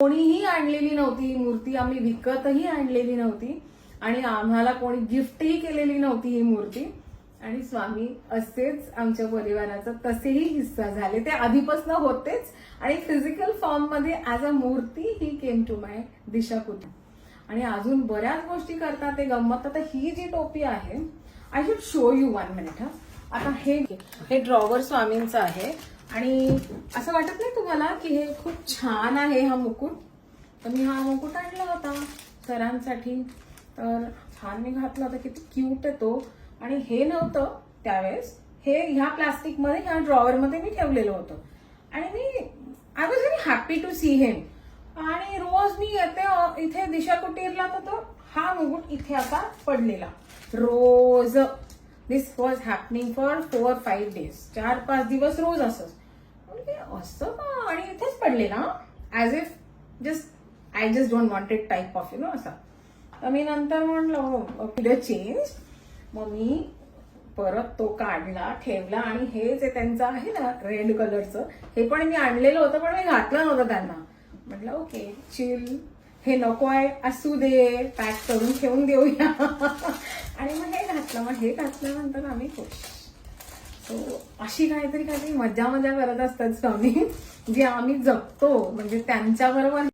कोणीही आणलेली नव्हती ही मूर्ती आम्ही विकतही आणलेली नव्हती आणि आम्हाला कोणी गिफ्टही केलेली नव्हती ही मूर्ती. आणि स्वामी असेच आमच्या परिवाराचा तसेही हिस्सा झाले. ते आधीपासून होतेच आणि फिजिकल फॉर्ममध्ये as a murti he came to माय दिशा कुठे आणि अजून बऱ्याच गोष्टी करतात ते गंमत. आता ही जी टोपी आहे I should show you one minute हा. आता हे हे ड्रॉवर स्वामींचं आहे. आणि असं वाटत नाही तुम्हाला की हे खूप छान आहे हा मुकुट? तर मी हा मुकुट आणला होता सरांसाठी. तर छान मी घातला होता किती क्यूट आहे तो. आणि हे नव्हतं त्यावेळेस. हे ह्या प्लास्टिकमध्ये ह्या ड्रॉवरमध्ये मी ठेवलेलं होतं. आणि मी I was very happy to see him आणि रोज मी येते इथे दिशा कुटीरला तर तो हा मुकुट इथे आता पडलेला. रोज. This was happening for four five days चार पाच दिवस रोज असंच म्हणजे असं का? आणि इथेच पडलेला as if just I just don't wanted type of you know असा. तर मी नंतर म्हणलं चेंज हो, मग मी परत तो काढला ठेवला आणि हे जे त्यांचं आहे ना रेड कलरचं हे पण मी आणलेलं होतं पण मी घातलं नव्हतं त्यांना. म्हटलं ओके चिल हे नको आहे असू दे. पॅक करून ठेवून देऊया. आणि मग हे घातलं मग हे घातल्यानंतर आम्ही खुश. सो अशी काहीतरी काहीतरी मजा मजा करत असतात स्वामी जी आम्ही जगतो. म्हणजे त्यांच्या बरोबर